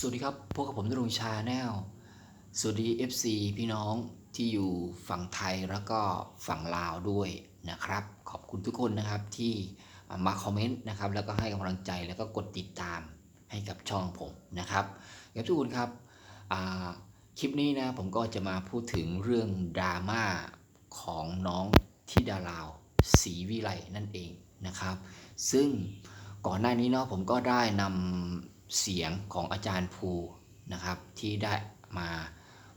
สวัสดีครับ พวกกับผมนรงชาแนล สวัสดี FC พี่น้องที่อยู่ฝั่งไทยแล้วก็ฝั่งลาวด้วยนะครับ ขอบคุณทุกคนนะครับที่มาคอมเมนต์นะครับ แล้วก็ให้กำลังใจแล้วก็กดติดตามให้กับช่องผมนะครับครับทุกคนครับ คลิปนี้นะผมก็จะมาพูดถึงเรื่องดราม่าของน้องทิดาลาวศรีวิไลนั่นเองนะครับ ซึ่งก่อนหน้านี้เนาะผมก็ได้นำ เสียงของอาจารย์ภูนะครับที่ได้มา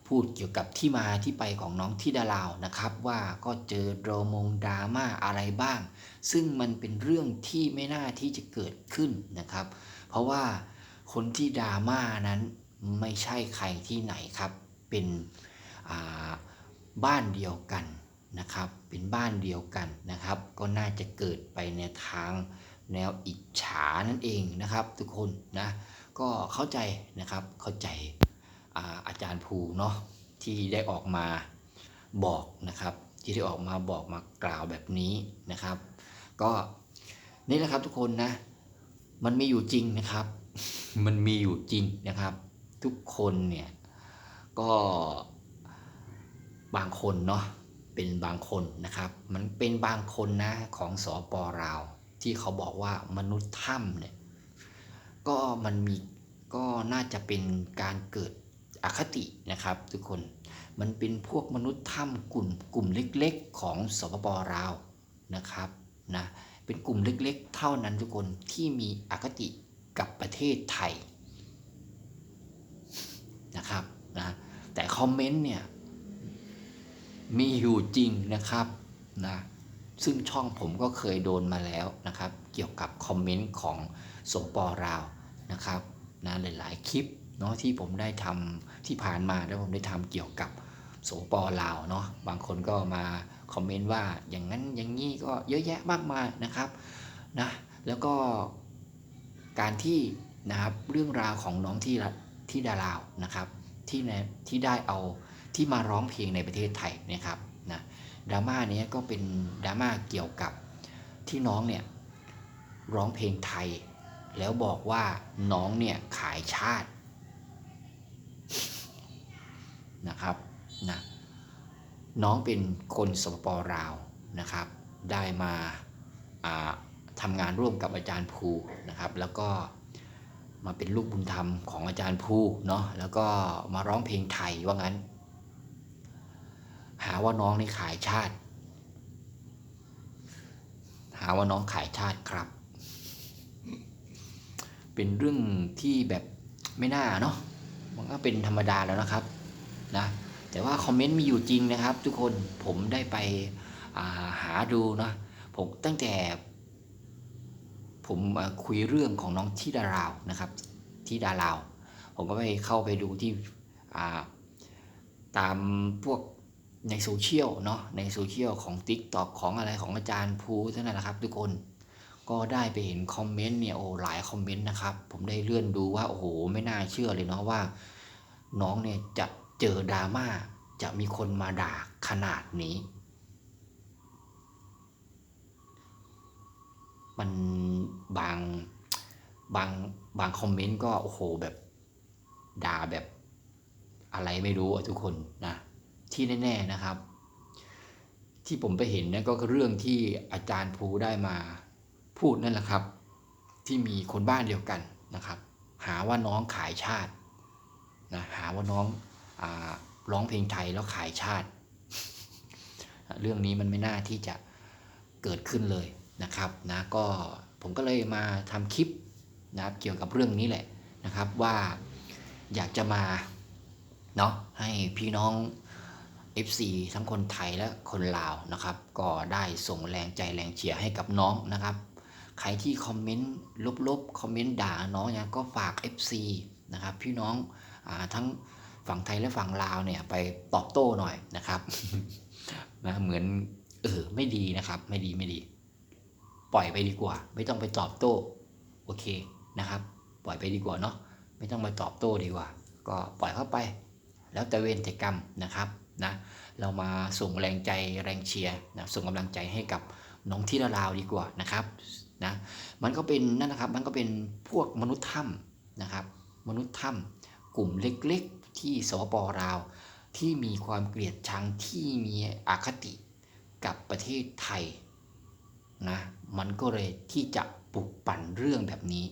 พูดเกี่ยวกับที่มาที่ไปของน้องทิดาลาวนะครับ ว่าก็เจอโดรมงดราม่าอะไรบ้าง ซึ่งมันเป็นเรื่องที่ไม่น่าที่จะเกิดขึ้นนะครับ เพราะว่าคนที่ดราม่านั้นไม่ใช่ใครที่ไหนครับเป็นบ้านเดียวกันนะครับ เป็นบ้านเดียวกันนะครับ ก็น่าจะเกิดไปในทาง แนวอิจฉานั่นเองนะครับ ทุกคนนะก็เข้าใจนะครับเข้าใจอาอาจารย์ภูเนาะที่ได้ออกมาบอกนะครับ ที่ได้ออกมาบอกมากล่าวแบบนี้นะครับ ก็นี่แหละครับทุกคนนะมันมีอยู่จริงนะครับ มันมีอยู่จริงนะครับ ทุกคนเนี่ยก็บางคนเนาะเป็นบางคนนะครับ มันเป็นบางคนนะของสอปอราว ที่เขาบอกว่ามนุษย์ถ้ำเนี่ยก็มันมีก็น่าจะเป็นการเกิดอคตินะครับ ทุกคนมันเป็นพวกมนุษย์ถ้ำกลุ่มกลุ่มเล็กๆ ของสปปราวนะครับนะเป็นกลุ่มเล็กๆ เท่านั้นทุกคนที่มีอคติกับประเทศไทยนะครับนะแต่คอมเมนต์เนี่ยมีอยู่จริงนะครับนะ ซึ่งช่องผมก็เคยโดนมาแล้วนะครับ เกี่ยวกับคอมเมนต์ของสปราวนะครับนะหลาย ๆ คลิปเนาะที่ผมได้ทำที่ผ่านมาแล้วผมได้ทำเกี่ยวกับสปลาวเนาะบางคนก็มาคอมเมนต์ว่าอย่างนั้นอย่างนี้ก็เยอะแยะมากมายนะครับนะแล้วก็การที่นะครับเรื่องราวของน้องที่รัที่ดาราวนะครับที่ในที่ได้เอาที่มาร้องเพลงในประเทศไทยนะครับ ดราม่าเนี้ยก็เป็นดราม่าเกี่ยวกับที่น้องเนี่ยร้องเพลงไทย แล้วบอกว่าน้องเนี่ยขายชาตินะครับนะน้องเป็นคนสปปลาวนะครับ ได้มาอ่าทำงานร่วมกับอาจารย์ภูนะครับ แล้วก็มาเป็นลูกบุญธรรมของอาจารย์ภูเนาะแล้วก็มาร้องเพลงไทยว่างั้น หาว่าน้องนี่ขายชาติ หาว่าน้องขายชาติครับ เป็นเรื่องที่แบบไม่น่าเนาะมันก็เป็นธรรมดาแล้วนะครับนะแต่ว่าคอมเมนต์มีอยู่จริงนะครับ ทุกคนผมได้ไปาหาดูเนาะผมตั้งแต่ ผมคุยเรื่องของน้องที่ดาราวนะครับที่ดาราว ผมก็ไปเข้าไปดูที่อ่าตามพวก ในโซเชียลเนาะในโซเชียลของ TikTok ของอะไรของอาจารย์ภูเท่านั้นแหละครับ ทุกคนก็ได้ไปเห็นคอมเมนต์เนี่ยโอ้หลายคอมเมนต์นะครับ ผมได้เลื่อนดูว่าโอ้โหไม่น่าเชื่อเลยเนาะว่า น้องเนี่ยจะเจอดราม่าจะมีคนมาด่าขนาดนี้ มันบางบางบางคอมเมนต์ก็โอ้โหแบบด่าแบบอะไรไม่รู้อะทุกคนนะ ที่แน่ ๆนะครับ ที่ผมไปเห็นนั่นก็คือเรื่องที่อาจารย์ภูได้มาพูดนั่นแหละครับ ที่มีคนบ้านเดียวกันนะครับ หาว่าน้องขายชาตินะหาว่าน้องอร้องเพลงไทยแล้วขายชาติ เรื่องนี้มันไม่น่าที่จะเกิดขึ้นเลยนะครับนะก็ผมก็เลยมาทำคลิปนะครับเกี่ยวกับเรื่องนี้แหละนะครับว่าอยากจะมาเนาะให้พี่น้อง FC ทั้งคนไทยและคนลาวนะครับ ก็ได้ส่งแรงใจแรงเชียร์ให้กับน้องนะครับ ใครที่คอมเมนต์ลบๆ คอมเมนต์ด่าน้องเนี่ยก็ฝาก FC นะครับ พี่น้องอทั้งฝั่งไทยและฝั่งลาวเนี่ยไปตอบโต้หน่อยนะครับนะเหมือนเออไม่ดีนะครับไม่ดีไม่ดี ปล่อยไปดีกว่า ไม่ต้องไปตอบโต้โอเคนะครับ ปล่อยไปดีกว่าเนาะไม่ต้องมาตอบโต้ดีกว่า ก็ปล่อยเข้าไป แล้วแต่เวรแต่กรรมนะครับ นะเรามาส่งแรงใจแรงเชียร์นะส่งกำลังใจให้กับน้องที่ละลาวดีกว่านะครับนะมันก็เป็นนั่นนะครับมันก็เป็นพวกมนุษย์ถ้ำนะครับ มนุษย์ถ้ำกลุ่มเล็กๆ ที่สปปลาว ที่มีความเกลียดชังที่มีอคติกับประเทศไทยนะมันก็เลยที่จะปลุกปั่นเรื่องแบบนี้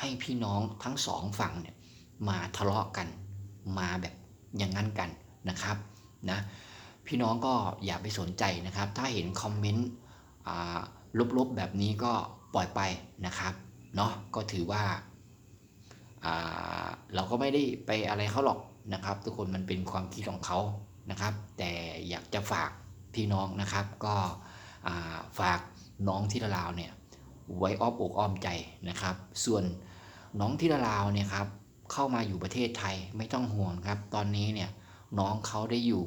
ให้พี่น้องทั้งสองฝั่งเนี่ยมาทะเลาะกันมาแบบอย่างนั้นกันนะครับ นะพี่น้องก็อย่าไปสนใจนะครับ ถ้าเห็นคอมเมนต์ลบๆแบบนี้ก็ปล่อยไปนะครับเนาะก็ถือว่าเราก็ไม่ได้ไปอะไรเขาหรอกนะครับ ทุกคนมันเป็นความคิดของเขานะครับ แต่อยากจะฝากพี่น้องนะครับ ก็ฝากน้องที่ละลาวเนี่ยไว้อ้อมอกอ้อมใจนะครับ ส่วนน้องที่ละลาวเนี่ยครับเข้ามาอยู่ประเทศไทยไม่ต้องห่วงครับ ตอนนี้เนี่ย น้องเขาได้อยู่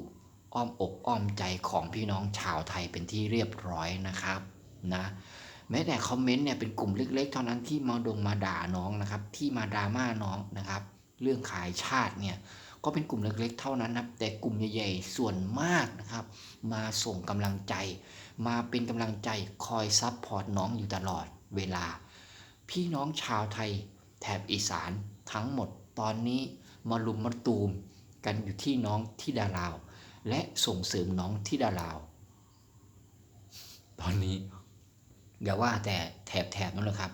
อ้อมอกอ้อมใจของพี่น้องชาวไทยเป็นที่เรียบร้อยนะครับนะแม้แต่คอมเมนต์เนี่ยเป็นกลุ่มเล็ก ๆ เท่านั้นที่มาดงมาด่าน้องนะครับ ที่มาดราม่าน้องนะครับ เรื่องขายชาติเนี่ยก็เป็นกลุ่มเล็ก ๆ เท่านั้นนะแต่กลุ่มใหญ่ๆส่วนมากนะครับ มาส่งกำลังใจ มาเป็นกำลังใจคอยซับพอร์ตน้องอยู่ตลอดเวลา พี่น้องชาวไทยแถบอีสานทั้งหมดตอนนี้มาลุมมาตูม กันอยู่ที่น้องที่ดาราว และส่งเสริมน้องที่ดาราว ตอนนี้อย่าว่าแต่แถบแถบนั่นเลยครับ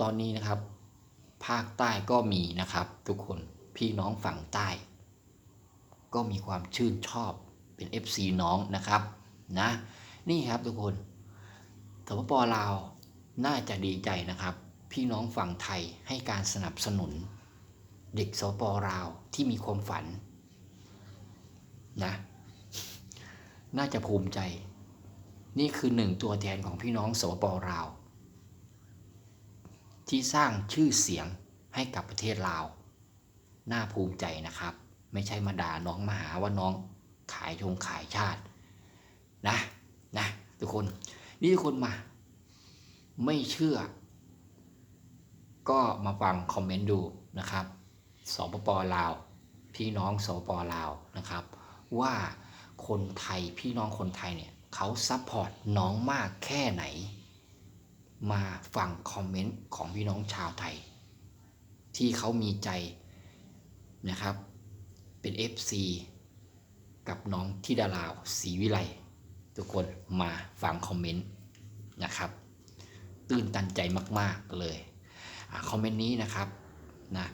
ตอนนี้นะครับ ภาคใต้ก็มีนะครับ ทุกคนพี่น้องฝั่งใต้ ก็มีความชื่นชอบเป็น FC น้องนะครับนะนี่ครับทุกคนสปปลาวน่าจะดีใจนะครับ พี่น้องฝั่งไทยให้การสนับสนุน เด็กสปลาวที่มีความฝันนะน่าจะภูมิใจ นี่คือหนึ่งตัวแทนของพี่น้องสปปลาว ที่สร้างชื่อเสียงให้กับประเทศลาว น่าภูมิใจนะครับ ไม่ใช่มาด่าน้องมาหาว่าน้องขายชงขายชาตินะนะทุกคนนี่ทุกคนมา ไม่เชื่อ ก็มาฟังคอมเมนต์ดูนะครับ สปปลาว พี่น้องสปปลาวนะครับ ว่าคนไทยพี่น้องคนไทยเนี่ยเขาซัพพอร์ตน้องมากแค่ไหน มาฟังคอมเมนต์ของพี่น้องชาวไทย ที่เขามีใจนะครับ เป็น FC กับน้องที่ดาราวศรีวิไลทุกคนมาฟังคอมเมนต์นะครับตื่นตันใจมาก ๆ เลยอคอมเมนต์นี้นะครับนะ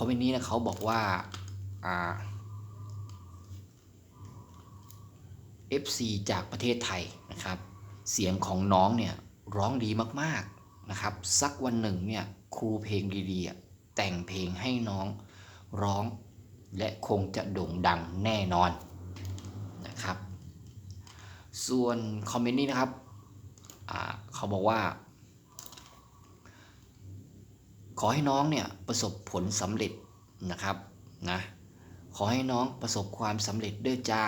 คอมเมนต์นี้นะเขาบอกว่าอ่า FC จากประเทศไทยนะครับ เสียงของน้องเนี่ยร้องดีมากๆนะครับ สักวันหนึ่งเนี่ยครูเพลงดีๆแต่งเพลงให้น้องร้อง และคงจะโด่งดังแน่นอนนะครับ ส่วนคอมเมนต์นี้นะครับเขาบอกว่า ขอให้น้องเนี่ยประสบผลสำเร็จนะครับนะขอให้น้องประสบความสำเร็จด้วยจ้า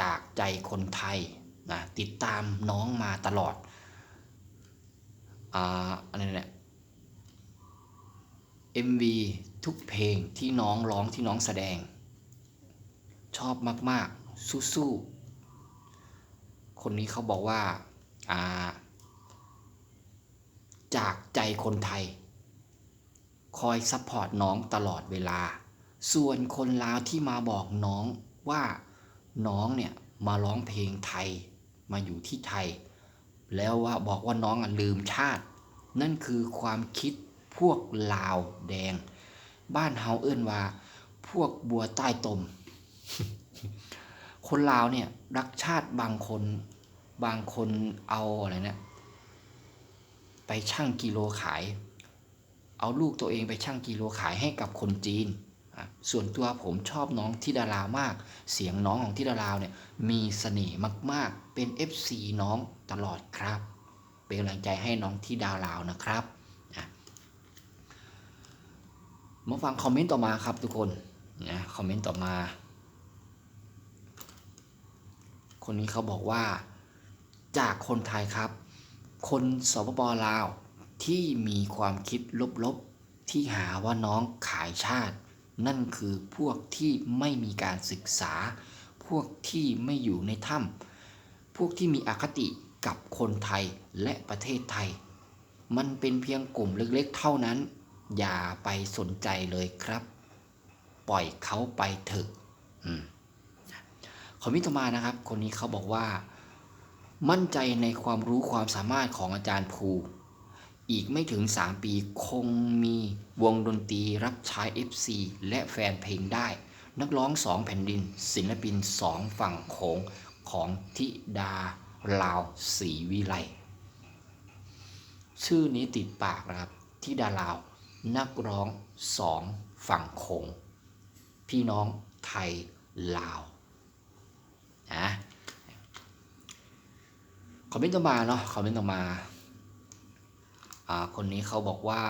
จากใจคนไทยนะติดตามน้องมาตลอดอ่าอะไรเนี่ย MV ทุกเพลงที่น้องร้องที่น้องแสดง ชอบมาก ๆ สู้ๆคนนี้เขาบอกว่าาจากใจคนไทย คอยซัพพอร์ตน้องตลอดเวลา ส่วนคนลาวที่มาบอกน้องว่าน้องเนี่ยมาร้องเพลงไทยมาอยู่ที่ไทย แล้วว่าบอกว่าน้องลืมชาติ นั่นคือความคิดพวกลาวแดง บ้านเฮาเอิ้นว่า พวกบัวใต้ตม คนลาวเนี่ยรักชาติบางคน บางคนเอาอะไรเนี่ยไปช่างกิโลขาย เอาลูกตัวเองไปช่างกิโลขายให้กับคนจีน ส่วนตัวผมชอบน้องทิดารามาก เสียงน้องของทิดาราวเนี่ยมีเสน่ห์มากๆ เป็น FC น้องตลอดครับ เป็นกำลังใจให้น้องทิดาราวนะครับมาฟังคอมเมนต์ต่อมาครับทุกคนนะคอมเมนต์ต่อมา คนนี้เขาบอกว่า จากคนไทยครับ คนสปปลาว ที่มีความคิดลบๆ ที่หาว่าน้องขายชาติ นั่นคือพวกที่ไม่มีการศึกษา พวกที่ไม่อยู่ในถ้ำพวกที่มีอคติกับคนไทยและประเทศไทย มันเป็นเพียงกลุ่มเล็กๆ เท่านั้น อย่าไปสนใจเลยครับ ปล่อยเขาไปเถอะอืมคอมมิตมานะครับ คนนี้เขาบอกว่า มั่นใจในความรู้ความสามารถของอาจารย์ภู อีกไม่ถึง 3 ปีคงมีวงดนตรีรับใช้ FC และแฟนเพลงได้ นักร้องสองแผ่นดิน ศิลปินสองฝั่งโขงของธิดาลาวศรีวิไลชื่อนี้ติดปากนะครับธิดาลาว นักร้องสองฝั่งโขง พี่น้องไทยลาวนะคอมเมนต์ต่อมาเนาะคอมเมนต์ต่อมาอ่า คนนี้เขาบอกว่า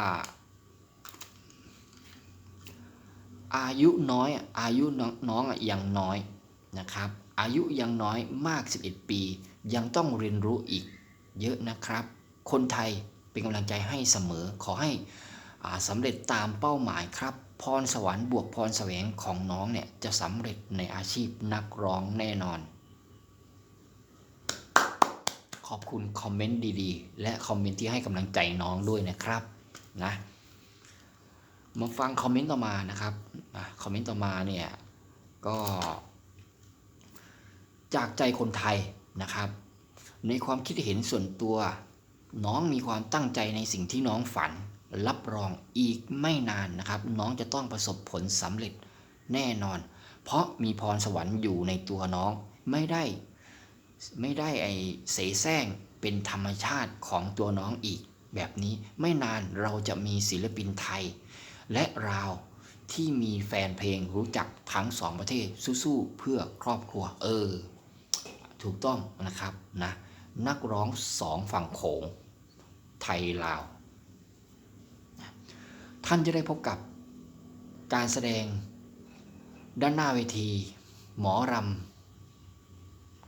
อายุน้อยอายุน้ององอะยังน้อยนะครับ อายุยังน้อยมาก 11 ปี ยังต้องเรียนรู้อีกเยอะนะครับ คนไทยเป็นกำลังใจให้เสมอขอให้สำเร็จตามเป้าหมายครับ พรสวรรค์บวกพรแสวงของน้องเนี่ยจะสำเร็จในอาชีพนักร้องแน่นอน ขอบคุณคอมเมนต์ดีๆ และคอมเมนต์ที่ให้กำลังใจน้องด้วยนะครับนะมาฟังคอมเมนต์ต่อมานะครับคอมเมนต์ต่อมาเนี่ยก็จากใจคนไทยนะครับ ในความคิดเห็นส่วนตัว น้องมีความตั้งใจในสิ่งที่น้องฝัน รับรองอีกไม่นานนะครับ น้องจะต้องประสบผลสำเร็จแน่นอน เพราะมีพรสวรรค์อยู่ในตัวน้องไม่ได้ ไม่ได้ไอเสแสร้งเป็นธรรมชาติของตัวน้องอีก แบบนี้ไม่นานเราจะมีศิลปินไทย และราวที่มีแฟนเพลงรู้จักทั้งสองประเทศสู้ๆเพื่อครอบครัว เออ ถูกต้องนะครับนะนักร้องสองฝั่งโขง ไทยลาว ท่านจะได้พบกับการแสดงด้านหน้าเวที หมอรำ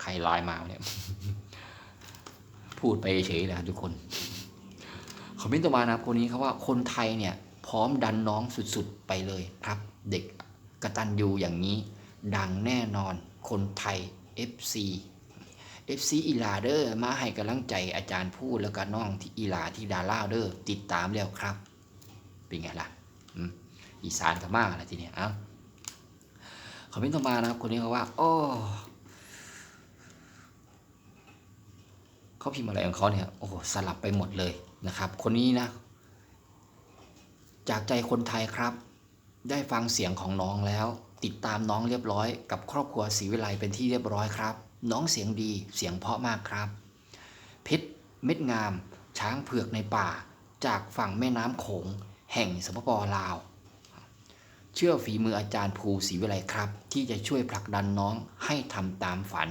ใครไลน์มาเนี่ย พูดไปเฉยๆนะครับทุกคนคอมเมนต์ต่อมานะครับคนนี้เขาว่าคนไทยเนี่ย พร้อมดันน้องสุดๆไปเลยครับ เด็กกระตันยูอย่างนี้ ดังแน่นอนคนไทย FC FC อีลาเดอร์มาให้กำลังใจอาจารย์พูดแล้วก็น้องที่อีลาที่ดาล่าเดอร์ติดตามแล้วครับ เป็นไงล่ะอีสานกับมากอะไรทีเนี้ยเอ้าคอมเมนต์ต่อมานะครับคนนี้เขาว่า โอ้ เขาพิมพ์อะไรของเขาเนี่ยโอ้โหสลับไปหมดเลยนะครับ คนนี้นะ จากใจคนไทยครับ ได้ฟังเสียงของน้องแล้ว ติดตามน้องเรียบร้อย กับครอบครัวศรีวิไลเป็นที่เรียบร้อยครับ น้องเสียงดีเสียงเพาะมากครับเพชรเม็ดงาม ช้างเผือกในป่า จากฝั่งแม่น้ำโขง แห่งสปปลาว เชื่อฝีมืออาจารย์ภูศรีวิไลครับ ที่จะช่วยผลักดันน้องให้ทำตามฝัน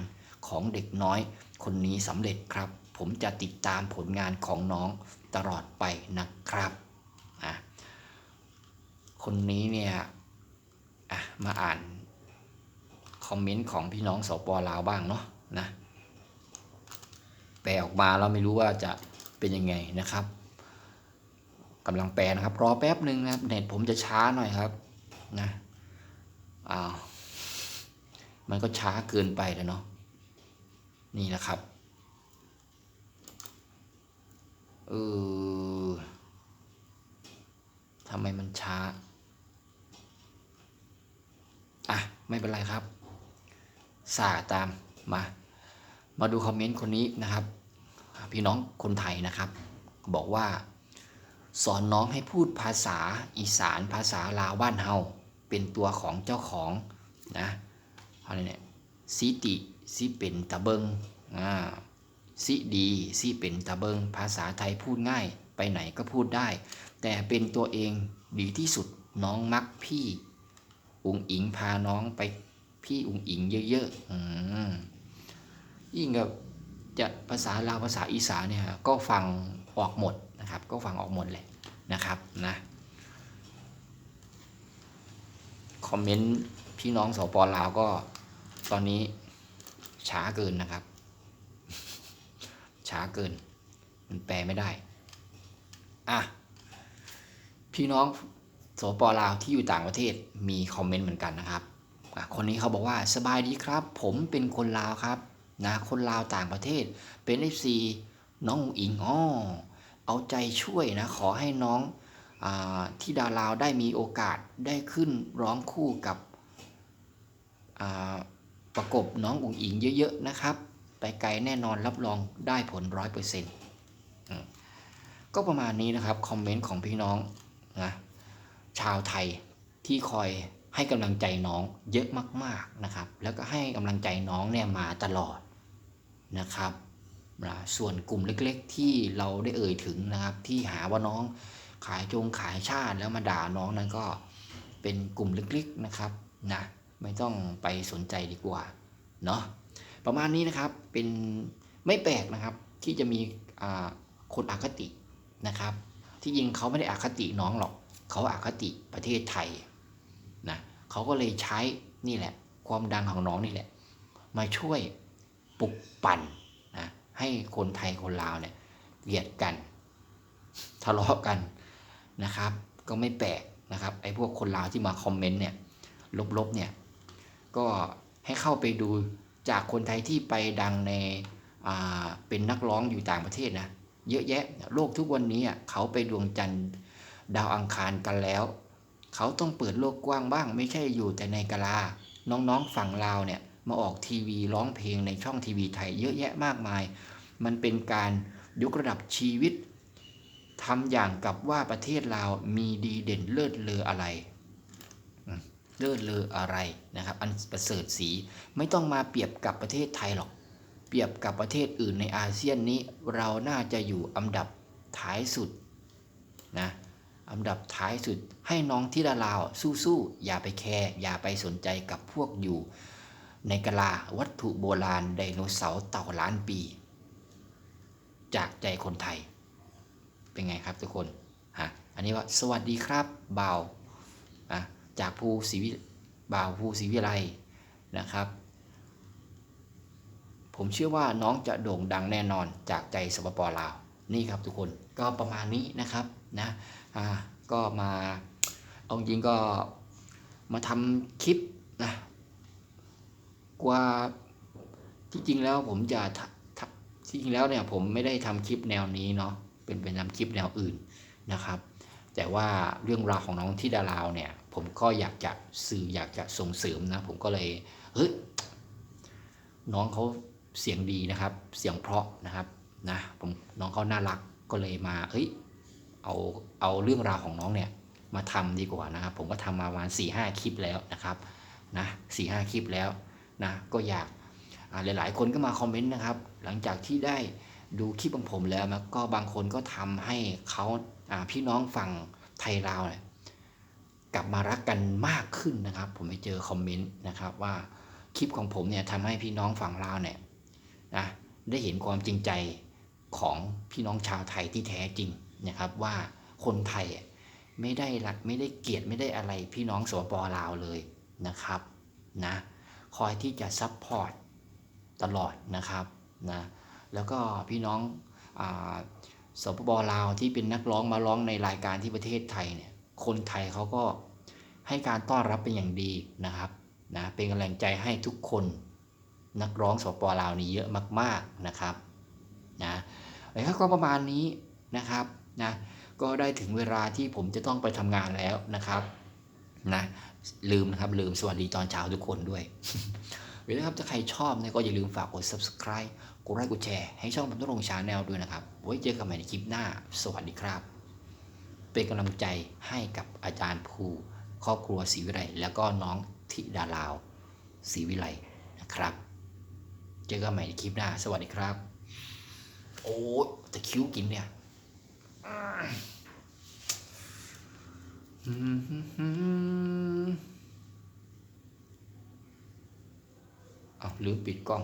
ของเด็กน้อยคนนี้สำเร็จครับ ผมจะติดตามผลงานของน้องตลอดไปนะครับอะคนนี้เนี่ยอะมาอ่านคอมเมนต์ของพี่น้องสปลาวบ้างเนาะนะแปลออกมาเราไม่รู้ว่าจะเป็นยังไงนะครับกำลังแปลนะครับ รอแป๊บหนึ่งนะครับเน็ตผมจะช้าหน่อยครับนะอ้าวมันก็ช้าเกินไปแล้วเนาะนี่นะครับ เออทำไมมันช้า อะ ไม่เป็นไรครับ สาตามมา มาดูคอมเมนต์คนนี้นะครับ พี่น้องคนไทยนะครับ บอกว่า สอนน้องให้พูดภาษาอีสานภาษาลาวบ้านเฮาเป็นตัวของเจ้าของนะอะไรเนี่ยสิติสิเป็นตะเบิงอ่า สิดีสิเป็นตะเบิงภาษาไทยพูดง่าย ไปไหนก็พูดได้ แต่เป็นตัวเองดีที่สุดน้องมักพี่ อุงอิงพาน้องไปพี่อุงอิงเยอะๆอืมยิ่งกับจะภาษาลาวภาษาอีสานเนี่ยก็ฟังออกหมดนะครับ ก็ฟังออกหมดเลยนะครับนะคอมเมนต์พี่น้องสปลาวก็ตอนนี้ช้าเกินนะครับาเกิน มันแปลไม่ได้ อะ พี่น้องโสปอลาวที่อยู่ต่างประเทศมีคอมเมนต์เหมือนกันนะครับ คนนี้เขาบอกว่าสบายดีครับ ผมเป็นคนลาวครับนะคนลาวต่างประเทศเป็น FC น้องอุ๋งอิงอ๋อเอาใจช่วยนะ ขอให้น้องอที่ดาราวได้มีโอกาสได้ขึ้นร้องคู่กับประกบน้องอุ๋งอิงเยอะ ๆ นะครับ ไปไกลแน่นอนรับรองได้ผลร้อยเปอร์เซ็นต์ก็ประมาณนี้นะครับ คอมเมนต์ของพี่น้องนะชาวไทยที่คอยให้กำลังใจน้องเยอะมาก ๆนะครับ แล้วก็ให้กำลังใจน้องเนี่ยมาตลอดนะครับนะส่วนกลุ่มเล็กๆ ที่เราได้เอ่ยถึงนะครับ ที่หาว่าน้องขายจงขายชาติแล้วมาด่าน้องนั้นก็เป็นกลุ่มเล็กๆนะครับนะไม่ต้องไปสนใจดีกว่าเนาะ ประมาณนี้นะครับเป็นไม่แปลกนะครับที่จะมีคนอคตินะครับ ที่จริงเขาไม่ได้อคติน้องหรอกเขาอคติประเทศไทยนะเขาก็เลยใช้นี่แหละ ความดังของน้องนี่แหละ มาช่วยปลุกปั่นนะให้คนไทยคนลาวเนี่ยเกลียดกัน ทะเลาะกันนะครับ ก็ไม่แปลกนะครับไอ้พวกคนลาวที่มาคอมเมนต์เนี่ยลบๆเนี่ยก็ให้เข้าไปดู จากคนไทยที่ไปดังในเป็นนักร้องอยู่ต่างประเทศนะเยอะแยะโลกทุกวันนี้เขาไปดวงจันทร์ดาวอังคารกันแล้ว เขาต้องเปิดโลกกว้างบ้าง ไม่ใช่อยู่แต่ในกะลา น้องๆฝั่งลาวเนี่ยมาออกทีวีร้องเพลงในช่องทีวีไทยเยอะแยะมากมาย มันเป็นการยกระดับชีวิตทำอย่างกับว่าประเทศลาวมีดีเด่นเลิศเลออะไร เลิศเลออะไรนะครับ อันประเสริฐสีไม่ต้องมาเปรียบกับประเทศไทยหรอก เปรียบกับประเทศอื่นในอาเซียนนี้ เราน่าจะอยู่อันดับท้ายสุดนะอันดับท้ายสุดให้น้องที่ดาลาวสู้ๆอย่าไปแคร์อย่าไปสนใจกับพวกอยู่ ในกะลาวัตถุโบราณไดโนเสาร์เต่าล้านปี จากใจคนไทย เป็นไงครับทุกคนฮะอันนี้ว่าสวัสดีครับบ่าว จากภูศรีวิบ่าวภูศรีวิไลนะครับ ผมเชื่อว่าน้องจะโด่งดังแน่นอนจากใจสปปลาวนี่ครับทุกคนก็ประมาณนี้นะครับนะอ่าก็มาเอาจริงก็มาทำคลิปนะกว่าที่จริงแล้วผมจะที่จริงแล้วเนี่ยผมไม่ได้ทำคลิปแนวนี้เนาะเป็นเป็นทำคลิปแนวอื่นนะครับ แต่ว่าเรื่องราวของน้องที่ดาราวเนี่ย ผมก็อยากจะสื่ออยากจะส่งเสริมนะ ผมก็เลยเฮ้ยน้องเขาเสียงดีนะครับ เสียงเพราะนะครับนะผมน้องเขาน่ารักก็เลยมาเฮ้ยเอาเอาเรื่องราวของน้องเนี่ยมาทำดีกว่านะครับ ผมก็ทำมาประมาณ4ี่ห้าคลิปแล้วนะครับนะสี่ห้าคลิปแล้วนะก็อยากอ่าหลาย ๆ คนก็มาคอมเมนต์นะครับ หลังจากที่ได้ดูคลิปของผมแล้วนะก็บางคนก็ทำให้เขาอ่าพี่น้องฝั่งไทยลาวเนี่ย กลับมารักกันมากขึ้นนะครับ ผมไปเจอคอมเมนต์นะครับว่าคลิปของผมเนี่ยทำให้พี่น้องฝั่งลาวเนี่ยนะได้เห็นความจริงใจของพี่น้องชาวไทยที่แท้จริงนะครับ ว่าคนไทยอะไม่ได้รักไม่ได้เกลียดไม่ได้อะไรพี่น้องสปปลาวเลยนะครับนะคอยที่จะซัพพอร์ตตลอดนะครับนะแล้วก็พี่น้องอาสปปลาวที่เป็นนักร้องมาร้องในรายการที่ประเทศไทยเนี่ย คนไทยเขาก็ให้การต้อนรับเป็นอย่างดีนะครับนะเป็นกำลังใจให้ทุกคนนักร้องสปปลาวนี่เยอะมาก ๆนะครับนะแล้วก็ประมาณนี้นะครับนะก็ได้ถึงเวลาที่ผมจะต้องไปทำงานแล้วนะครับนะลืมนะครับลืมสวัสดีตอนเช้าทุกคนด้วยเวลาครับถ้าใครชอบเนี่ยก็อย่าลืมฝากกด subscribe กดไลค์กดแชร์ให้ช่องผมต้องลงชาแนลด้วยนะครับไว้เจอกันใหม่ในคลิปหน้า สวัสดีครับ เป็นกำลังใจให้กับอาจารย์ภูครอบครัวศรีวิไลแล้วก็น้องธิดาลาวศรีวิไลนะครับ เจอกันใหม่ในคลิปหน้า สวัสดีครับ โอ้แต่คิ้วกินเนี่ยเอาลืมปิดกล้อง